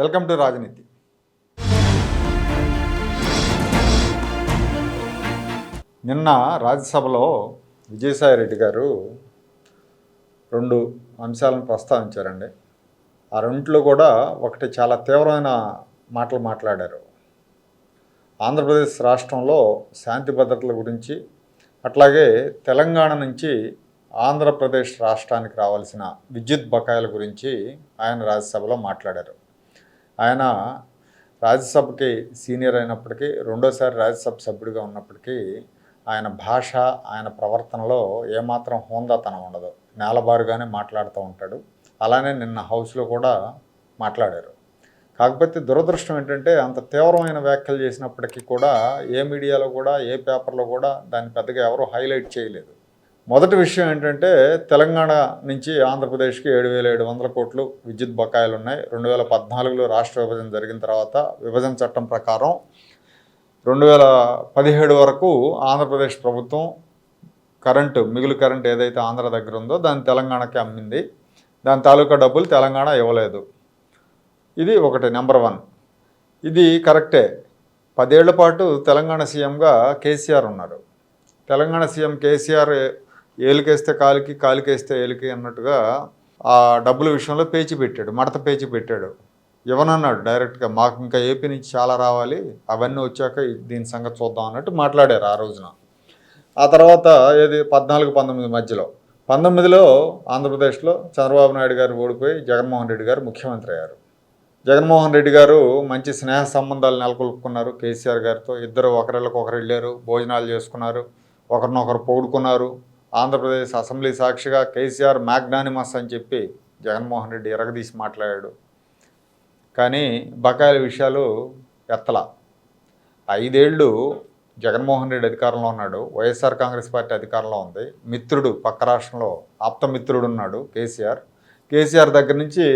Welcome to రాజనీతి. నిన్న రాజ్యసభలో విజయసాయి రెడ్డి గారు రెండు అంశాలను ప్రస్తావించారండి. ఆ రెండిట్లో కూడా ఒకటి చాలా తీవ్రమైన మాటలు మాట్లాడారు. ఆంధ్రప్రదేశ్ రాష్ట్రంలో శాంతి భద్రతల గురించి అట్లాగే తెలంగాణ నుంచి ఆంధ్రప్రదేశ్ రాష్ట్రానికి రావాల్సిన విద్యుత్ బకాయిల గురించి ఆయన రాజ్యసభలో మాట్లాడారు. ఆయన రాజ్యసభకి సీనియర్ అయినప్పటికీ రెండోసారి రాజ్యసభ సభ్యుడిగా ఉన్నప్పటికీ ఆయన భాష ఆయన ప్రవర్తనలో ఏమాత్రం హోందాతనం ఉండదు. నేలబారుగానే మాట్లాడుతూ ఉంటాడు. అలానే నిన్న హౌస్లో కూడా మాట్లాడారు. కాకపోతే దురదృష్టం ఏంటంటే అంత తీవ్రమైన వ్యాఖ్యలు చేసినప్పటికీ కూడా ఏ మీడియాలో కూడా ఏ పేపర్లో కూడా దాన్ని పెద్దగా ఎవరూ హైలైట్ చేయలేదు. మొదటి విషయం ఏంటంటే తెలంగాణ నుంచి ఆంధ్రప్రదేశ్కి ఏడు వేల ఏడు వందల కోట్లు విద్యుత్ బకాయిలు ఉన్నాయి రెండు వేల పద్నాలుగులో రాష్ట్ర విభజన జరిగిన తర్వాత విభజన చట్టం ప్రకారం రెండు వేల పదిహేడు వరకు ఆంధ్రప్రదేశ్ ప్రభుత్వం కరెంటు మిగులు కరెంట్ ఏదైతే ఆంధ్ర దగ్గర ఉందో దాన్ని తెలంగాణకి అమ్మింది. దాని తాలూకా డబ్బులు తెలంగాణ ఇవ్వలేదు. ఇది ఒకటి నెంబర్ వన్. ఇది కరెక్టే. పదేళ్ళ పాటు తెలంగాణ సీఎంగా కేసీఆర్ ఉన్నారు. తెలంగాణ సీఎం కేసీఆర్ ఏలికేస్తే కాలికి కాలికేస్తే ఏలికి అన్నట్టుగా ఆ డబ్బుల విషయంలో పేచి పెట్టాడు మడత పేచి పెట్టాడు. ఇవ్వనన్నాడు డైరెక్ట్గా మాకు ఇంకా ఏపీ నుంచి చాలా రావాలి అవన్నీ వచ్చాక దీని సంగతి చూద్దాం అన్నట్టు మాట్లాడారు ఆ రోజున. ఆ తర్వాత ఏది పద్నాలుగు పంతొమ్మిది మధ్యలో. పంతొమ్మిదిలో ఆంధ్రప్రదేశ్లో చంద్రబాబు నాయుడు గారు ఓడిపోయి జగన్మోహన్ రెడ్డి గారు ముఖ్యమంత్రి అయ్యారు. జగన్మోహన్ రెడ్డి గారు మంచి స్నేహ సంబంధాలు నెలకొల్పుకున్నారు. కేసీఆర్ గారితో ఇద్దరు ఒకరికొకరు ఒకరు వెళ్ళారు భోజనాలు చేసుకున్నారు ఒకరినొకరు పొగుడుకున్నారు. ఆంధ్రప్రదేశ్ అసెంబ్లీ సాక్షిగా కేసీఆర్ మ్యాగ్నానిమస్ అని చెప్పి జగన్మోహన్ రెడ్డి ఎరగదీసి మాట్లాడాడు. కానీ బకాయిల విషయాలు ఎత్తల. ఐదేళ్ళు జగన్మోహన్ రెడ్డి అధికారంలో ఉన్నాడు. వైఎస్ఆర్ కాంగ్రెస్ పార్టీ అధికారంలో ఉంది. మిత్రుడు పక్క రాష్ట్రంలో ఆప్తమిత్రుడు ఉన్నాడు కేసీఆర్. కేసీఆర్ దగ్గర నుంచి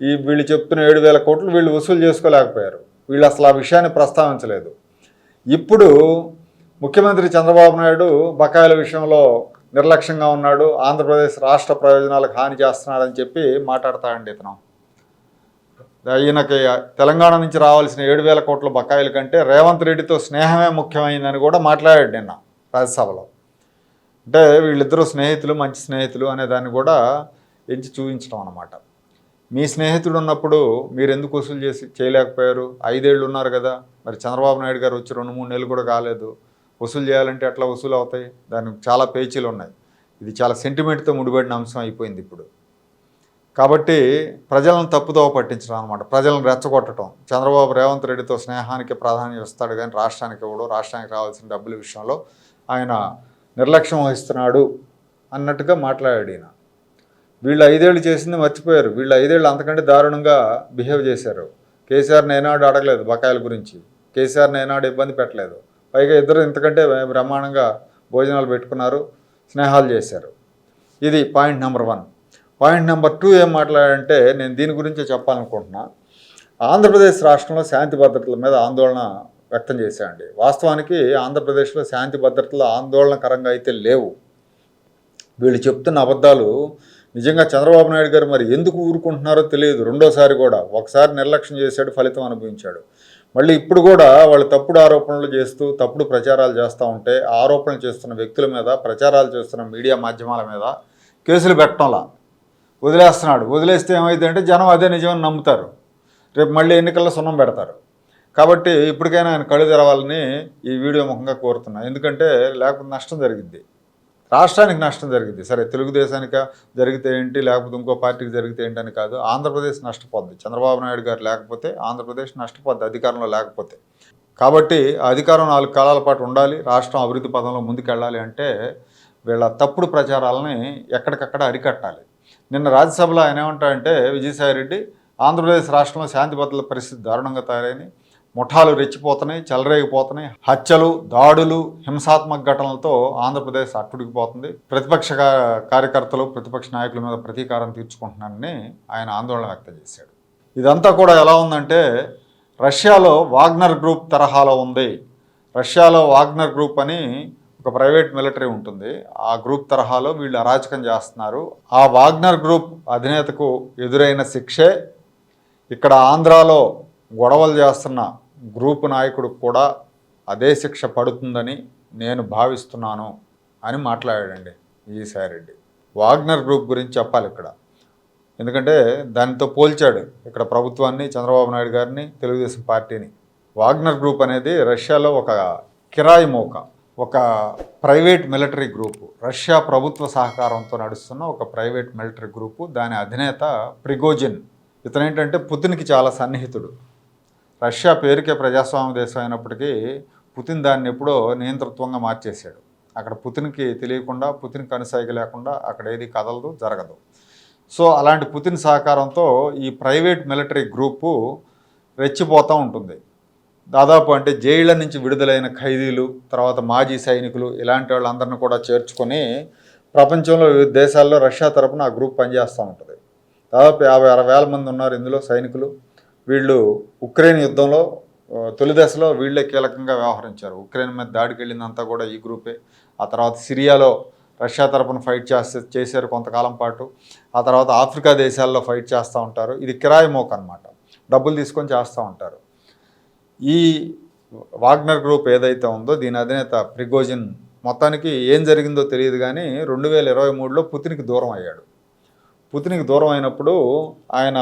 ఈ వీళ్ళు చెప్తున్న ఏడు వేల కోట్లు వీళ్ళు వసూలు చేసుకోలేకపోయారు. వీళ్ళు అసలు ఆ విషయాన్ని ప్రస్తావించలేదు. ఇప్పుడు ముఖ్యమంత్రి చంద్రబాబు నాయుడు బకాయిల విషయంలో నిర్లక్ష్యంగా ఉన్నాడు ఆంధ్రప్రదేశ్ రాష్ట్ర ప్రయోజనాలకు హాని చేస్తున్నాడని చెప్పి మాట్లాడతాడండి ఇతను. ఈయనకి తెలంగాణ నుంచి రావాల్సిన ఏడు వేల కోట్ల బకాయిల కంటే రేవంత్ రెడ్డితో స్నేహమే ముఖ్యమైందని కూడా మాట్లాడాడు నిన్న రాజ్యసభలో. అంటే వీళ్ళిద్దరూ స్నేహితులు మంచి స్నేహితులు అనే దాన్ని కూడా ఎంచి చూపించడం అన్నమాట. మీ స్నేహితుడు ఉన్నప్పుడు మీరు ఎందుకు వసూలు చేసి చేయలేకపోయారు? ఐదేళ్ళు ఉన్నారు కదా. మరి చంద్రబాబు నాయుడు గారు వచ్చి రెండు మూడు నెలలు కూడా కాలేదు. వసూలు చేయాలంటే ఎట్లా వసూలు అవుతాయి? దానికి చాలా పేచీలు ఉన్నాయి. ఇది చాలా సెంటిమెంట్తో ముడిపడిన అంశం అయిపోయింది ఇప్పుడు. కాబట్టి ప్రజలను తప్పుదోవ పట్టించడం అనమాట ప్రజలను రెచ్చగొట్టడం. చంద్రబాబు రేవంత్ రెడ్డితో స్నేహానికి ప్రాధాన్యం ఇస్తాడు కానీ రాష్ట్రానికి ఇవ్వడు. రాష్ట్రానికి రావాల్సిన డబ్బుల విషయంలో ఆయన నిర్లక్ష్యం వహిస్తున్నాడు అన్నట్టుగా మాట్లాడాడు ఈయన. వీళ్ళు ఐదేళ్ళు చేసింది మర్చిపోయారు. వీళ్ళు ఐదేళ్ళు అంతకంటే దారుణంగా బిహేవ్ చేశారు. కేసీఆర్ నేనాడు అడగలేదు బకాయిల గురించి. కేసీఆర్ నేనాడు ఇబ్బంది పెట్టలేదు. పైగా ఇద్దరు ఇంతకంటే బ్రహ్మాండంగా భోజనాలు పెట్టుకున్నారు స్నేహాలు చేశారు. ఇది point number one. Point number two ఏం మాట్లాడంటే నేను దీని గురించే చెప్పాలనుకుంటున్నా. ఆంధ్రప్రదేశ్ రాష్ట్రంలో శాంతి భద్రతల మీద ఆందోళన వ్యక్తం చేశాయండి వాస్తవానికి ఆంధ్రప్రదేశ్లో శాంతి భద్రతలు ఆందోళనకరంగా అయితే లేవు. వీళ్ళు చెప్తున్న అబద్ధాలు నిజంగా చంద్రబాబు నాయుడు గారు మరి ఎందుకు ఊరుకుంటున్నారో తెలియదు. రెండోసారి కూడా ఒకసారి నిర్లక్ష్యం చేశాడు ఫలితం అనుభవించాడు. మళ్ళీ ఇప్పుడు కూడా వాళ్ళు తప్పుడు ఆరోపణలు చేస్తూ తప్పుడు ప్రచారాలు చేస్తూ ఉంటే ఆరోపణలు చేస్తున్న వ్యక్తుల మీద ప్రచారాలు చేస్తున్న మీడియా మాధ్యమాల మీద కేసులు పెట్టడంలా. వదిలేస్తున్నాడు. వదిలేస్తే ఏమైందంటే జనం అదే నిజమని నమ్ముతారు. రేపు మళ్ళీ ఎన్నికల్లో సున్నం పెడతారు. కాబట్టి ఇప్పటికైనా ఆయన కళ్ళు తెరవాలని ఈ వీడియో ముఖంగా కోరుతున్నా. ఎందుకంటే లేకపోతే నష్టం జరిగింది రాష్ట్రానికి నష్టం జరిగింది. సరే తెలుగుదేశానికి జరిగితే ఏంటి? లేకపోతే ఇంకో పార్టీకి జరిగితే ఏంటి అని కాదు. ఆంధ్రప్రదేశ్ నష్టపోద్ది. చంద్రబాబు నాయుడు గారు లేకపోతే ఆంధ్రప్రదేశ్ నష్టపోద్ది అధికారంలో లేకపోతే. కాబట్టి అధికారం నాలుగు కాలాల పాటు ఉండాలి. రాష్ట్రం అభివృద్ధి పదంలో ముందుకెళ్ళాలి అంటే వీళ్ళ తప్పుడు ప్రచారాలని ఎక్కడికక్కడ అరికట్టాలి. నిన్న రాజ్యసభలో ఆయన ఏమంటాడంటే విజయసాయిరెడ్డి ఆంధ్రప్రదేశ్ రాష్ట్రంలో శాంతి భద్రతల పరిస్థితి దారుణంగా తయారైంది. ముఠాలు రెచ్చిపోతున్నాయి చెలరేగిపోతున్నాయి. హత్యలు దాడులు హింసాత్మక ఘటనలతో ఆంధ్రప్రదేశ్ అట్టుడికిపోతుంది ప్రతిపక్ష కార్యకర్తలు ప్రతిపక్ష నాయకుల మీద ప్రతీకారం తీర్చుకుంటున్నారని ఆయన ఆందోళన వ్యక్తం చేశాడు. ఇదంతా కూడా ఎలా ఉందంటే రష్యాలో వాగ్నర్ గ్రూప్ తరహాలో ఉంది. రష్యాలో వాగ్నర్ గ్రూప్ అని ఒక ప్రైవేట్ మిలిటరీ ఉంటుంది. ఆ గ్రూప్ తరహాలో వీళ్ళు అరాచకం చేస్తున్నారు. ఆ వాగ్నర్ గ్రూప్ అధినేతకు ఎదురైన శిక్షే ఇక్కడ ఆంధ్రాలో గొడవలు చేస్తున్న గ్రూపు నాయకుడు కూడా అదే శిక్ష పడుతుందని నేను భావిస్తున్నాను అని మాట్లాడాడండి విజయసాయిరెడ్డి వాగ్నర్ గ్రూప్ గురించి చెప్పాలి ఇక్కడ. ఎందుకంటే దానితో పోల్చాడు ఇక్కడ ప్రభుత్వాన్ని చంద్రబాబు నాయుడు గారిని తెలుగుదేశం పార్టీని. వాగ్నర్ గ్రూప్ అనేది రష్యాలో ఒక కిరాయి మోక ఒక ప్రైవేట్ మిలిటరీ గ్రూపు. రష్యా ప్రభుత్వ సహకారంతో నడుస్తున్న ఒక ప్రైవేట్ మిలిటరీ గ్రూపు. దాని అధినేత ప్రిగోజిన్. ఇతనేంటంటే పుతిన్కి చాలా సన్నిహితుడు. రష్యా పేరుకే ప్రజాస్వామ్య దేశం అయినప్పటికీ పుతిన్ దాన్ని ఎప్పుడో నియంతృత్వంగా మార్చేశాడు. అక్కడ పుతిన్కి తెలియకుండా పుతిన్కి అనుసైగ లేకుండా అక్కడ ఏది కదలదు జరగదు. సో అలాంటి పుతిన్ సహకారంతో ఈ ప్రైవేట్ మిలిటరీ గ్రూపు రెచ్చిపోతూ ఉంటుంది. దాదాపు అంటే జైళ్ళ నుంచి విడుదలైన ఖైదీలు తర్వాత మాజీ సైనికులు ఇలాంటి వాళ్ళందరిని కూడా చేర్చుకొని ప్రపంచంలో వివిధ దేశాల్లో రష్యా తరపున ఆ గ్రూప్ పనిచేస్తూ ఉంటుంది. దాదాపు యాభై అరవై వేల మంది ఉన్నారు ఇందులో సైనికులు. వీళ్ళు ఉక్రెయిన్ యుద్ధంలో తొలి దశలో వీళ్ళే కీలకంగా వ్యవహరించారు. ఉక్రెయిన్ మీద దాడికి వెళ్ళిందంతా కూడా ఈ గ్రూపే. ఆ తర్వాత సిరియాలో రష్యా తరపున ఫైట్ చేస్తే చేశారు కొంతకాలం పాటు. ఆ తర్వాత ఆఫ్రికా దేశాల్లో ఫైట్ చేస్తూ ఉంటారు. ఇది కిరాయి మోక్ అనమాట డబ్బులు తీసుకొని చేస్తూ ఉంటారు. ఈ వాగ్నర్ గ్రూప్ ఏదైతే ఉందో దీని అధినేత ప్రిగోజిన్ మొత్తానికి ఏం జరిగిందో తెలియదు కానీ రెండు వేల ఇరవై మూడులో పుతిన్కి దూరం అయ్యాడు. పుతిన్కి దూరం అయినప్పుడు ఆయన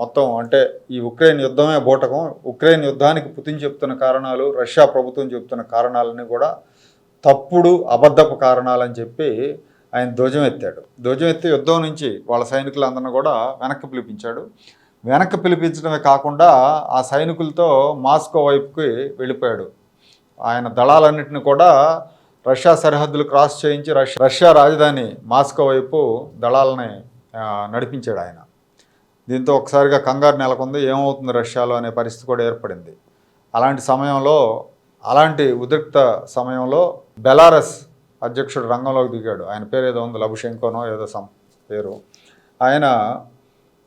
మొత్తం అంటే ఈ ఉక్రెయిన్ యుద్ధమే బూటకం. ఉక్రెయిన్ యుద్ధానికి పుతిన్ చెప్తున్న కారణాలు రష్యా ప్రభుత్వం చెప్తున్న కారణాలని కూడా తప్పుడు అబద్ధపు కారణాలని చెప్పి ఆయన ధ్వజం ఎత్తాడు. ధ్వజం ఎత్తి యుద్ధం నుంచి వాళ్ళ సైనికులందరినీ కూడా వెనక్కి పిలిపించాడు. వెనక్కి పిలిపించడమే కాకుండా ఆ సైనికులతో మాస్కో వైపుకి వెళ్ళిపోయాడు. ఆయన దళాలన్నింటినీ కూడా రష్యా సరిహద్దులు క్రాస్ చేయించి రష్యా రష్యా రాజధాని మాస్కో వైపు దళాలని నడిపించాడు ఆయన. దీంతో ఒకసారిగా కంగారు నెలకొంది ఏమవుతుంది రష్యాలో అనే పరిస్థితి కూడా ఏర్పడింది. అలాంటి సమయంలో అలాంటి ఉద్రిక్త సమయంలో బెలారస్ అధ్యక్షుడు రంగంలోకి దిగాడు. ఆయన పేరు ఏదో ఉంది లబుషెంకోనో ఏదో సం పేరు. ఆయన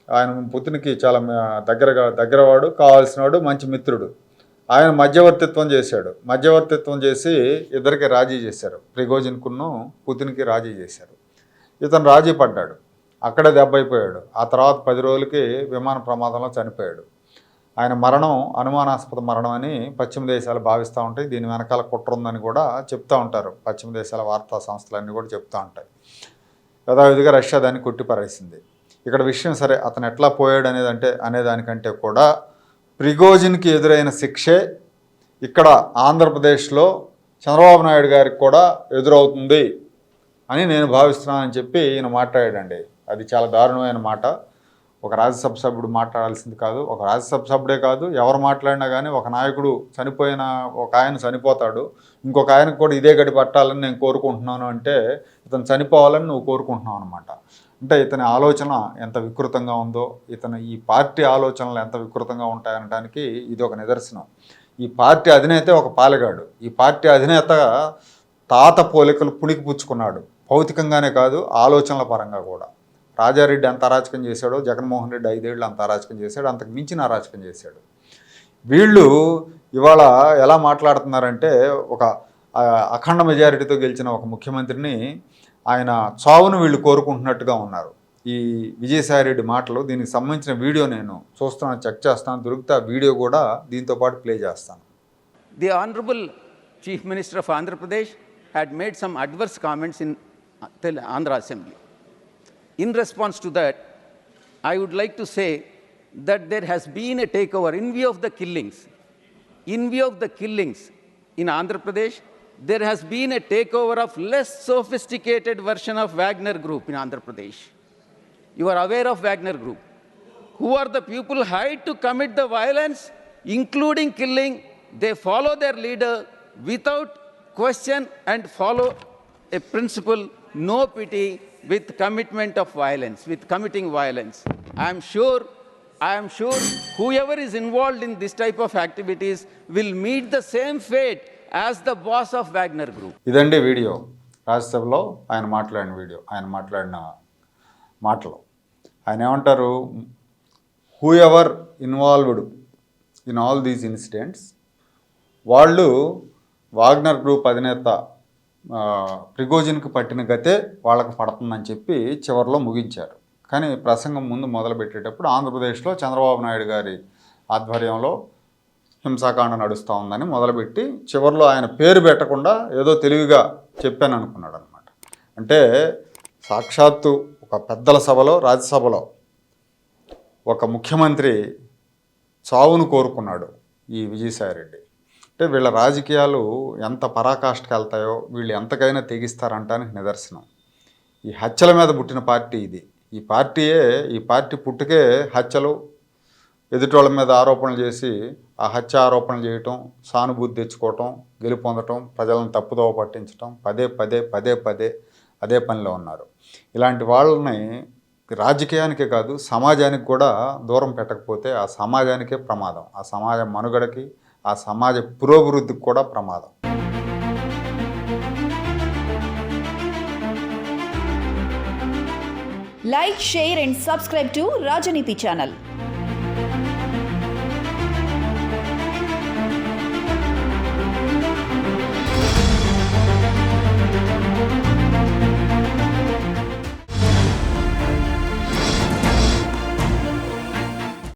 ఆయన పుతిన్కి చాలా దగ్గరగా దగ్గరవాడు కావాల్సినవాడు మంచి మిత్రుడు. ఆయన మధ్యవర్తిత్వం చేశాడు. మధ్యవర్తిత్వం చేసి ఇద్దరికి రాజీ చేశారు. ప్రిగోజిన్కును పుతిన్కి రాజీ చేశారు. ఇతను రాజీ పడ్డాడు. అక్కడే దెబ్బైపోయాడు. ఆ తర్వాత పది రోజులకి విమాన ప్రమాదంలో చనిపోయాడు. ఆయన మరణం అనుమానాస్పద మరణం అని పశ్చిమ దేశాలు భావిస్తూ ఉంటాయి. దీని వెనకాల కుట్ర ఉందని కూడా చెప్తూ ఉంటారు. పశ్చిమ దేశాల వార్తా సంస్థలన్నీ కూడా చెప్తూ ఉంటాయి. యథావిధిగా రష్యా దాన్ని కొట్టిపారేసింది. ఇక్కడ విషయం సరే అతను ఎట్లా పోయాడు అనేది అంటే అనేదానికంటే కూడా ప్రిగోజిన్కి ఎదురైన శిక్షే ఇక్కడ ఆంధ్రప్రదేశ్లో చంద్రబాబు నాయుడు గారికి కూడా ఎదురవుతుంది అని నేను భావిస్తున్నానని చెప్పి ఈయన మాట్లాడాడండి. అది చాలా దారుణమైన మాట. ఒక రాజ్యసభ సభ్యుడు మాట్లాడాల్సింది కాదు. ఒక రాజ్యసభ సభ్యుడే కాదు. ఎవరు మాట్లాడినా కానీ ఒక నాయకుడు చనిపోయిన ఒక ఆయన చనిపోతాడు. ఇంకొక ఆయనకు కూడా ఇదే గడి పట్టాలని నేను కోరుకుంటున్నాను అంటే ఇతను చనిపోవాలని నువ్వు కోరుకుంటున్నావు అనమాట అంటే ఇతని ఆలోచన ఎంత వికృతంగా ఉందో ఇతను ఈ పార్టీ ఆలోచనలు ఎంత వికృతంగా ఉంటాయనడానికి ఇది ఒక నిదర్శనం. ఈ పార్టీ అధినేత ఒక పాలెగాడు. ఈ పార్టీ అధినేత తాత పోలికలు పుణికి పుచ్చుకున్నాడు. భౌతికంగానే కాదు ఆలోచనల పరంగా కూడా. రాజారెడ్డి అంత అరాచకం చేశాడో జగన్మోహన్ రెడ్డి ఐదేళ్ళు అంత అరాచకం చేశాడు అంతకు మించిన అరాచకం చేశాడు. వీళ్ళు ఇవాళ ఎలా మాట్లాడుతున్నారంటే ఒక అఖండ మెజారిటీతో గెలిచిన ఒక ముఖ్యమంత్రిని ఆయన చావును వీళ్ళు కోరుకుంటున్నట్టుగా ఉన్నారు. ఈ విజయసాయిరెడ్డి మాటలు దీనికి సంబంధించిన వీడియో నేను చూస్తాను చెక్ చేస్తాను దొరికితే వీడియో కూడా దీంతో పాటు ప్లే చేస్తాను. The honourable chief minister of Andhra Pradesh had made some adverse comments in Andhra assembly in response to that I would like to say that there has been a takeover in view of the killings in view of the killings in Andhra Pradesh there has been a takeover of less sophisticated version of Wagner Group in Andhra Pradesh. You are aware of Wagner Group. Who are the people hired to commit the violence, including killing? They follow their leader without question and follow a principle no pity with commitment of violence, with committing violence. I am sure, I am sure whoever is involved in this type of activities will meet the same fate as the boss of Wagner group ఇదండి video. రాజ్యసభలో ఆయన మాట్లాడిన video. ఆయన మాట్లాడిన మాటలు. ఆయన ఏమంటారు? Whoever involved in all these incidents వాళ్ళు వాగ్నర్ గ్రూప్ అధినేత ప్రిగోజిన్కి పట్టిన గతే వాళ్ళకి పడుతుందని చెప్పి చివరిలో ముగించారు. కానీ ప్రసంగం ముందు మొదలుపెట్టేటప్పుడు ఆంధ్రప్రదేశ్లో చంద్రబాబు నాయుడు గారి ఆధ్వర్యంలో హింసాకాండ నడుస్తూ ఉందని మొదలుపెట్టి చివరిలో ఆయన పేరు పెట్టకుండా ఏదో తెలివిగా చెప్పాను అనుకున్నాడు అనమాట అంటే సాక్షాత్తు ఒక పెద్దల సభలో రాజ్యసభలో ఒక ముఖ్యమంత్రి చావును కోరుకున్నాడు ఈ విజయసాయిరెడ్డి. అంటే వీళ్ళ రాజకీయాలు ఎంత పరాకాష్ఠకి వెళ్తాయో వీళ్ళు ఎంతకైనా తెగిస్తారంటానికి నిదర్శనం. ఈ హత్యల మీద పుట్టిన పార్టీ ఇది. ఈ పార్టీయే ఈ పార్టీ పుట్టుకే హత్యలు ఎదుటోళ్ళ మీద ఆరోపణలు చేసి ఆ హత్య ఆరోపణలు చేయటం సానుభూతి తెచ్చుకోవటం గెలుపొందటం ప్రజలను తప్పుదోవ పట్టించటం పదే పదే పదే పదే అదే పనిలో ఉన్నారు. ఇలాంటి వాళ్ళని రాజకీయానికే కాదు సమాజానికి కూడా దూరం పెట్టకపోతే ఆ సమాజానికే ప్రమాదం. ఆ సమాజ మనుగడకి ఆ సమాజ పురోభివృద్ధికి కూడా ప్రమాదం. Like share and subscribe to Rajaneethi channel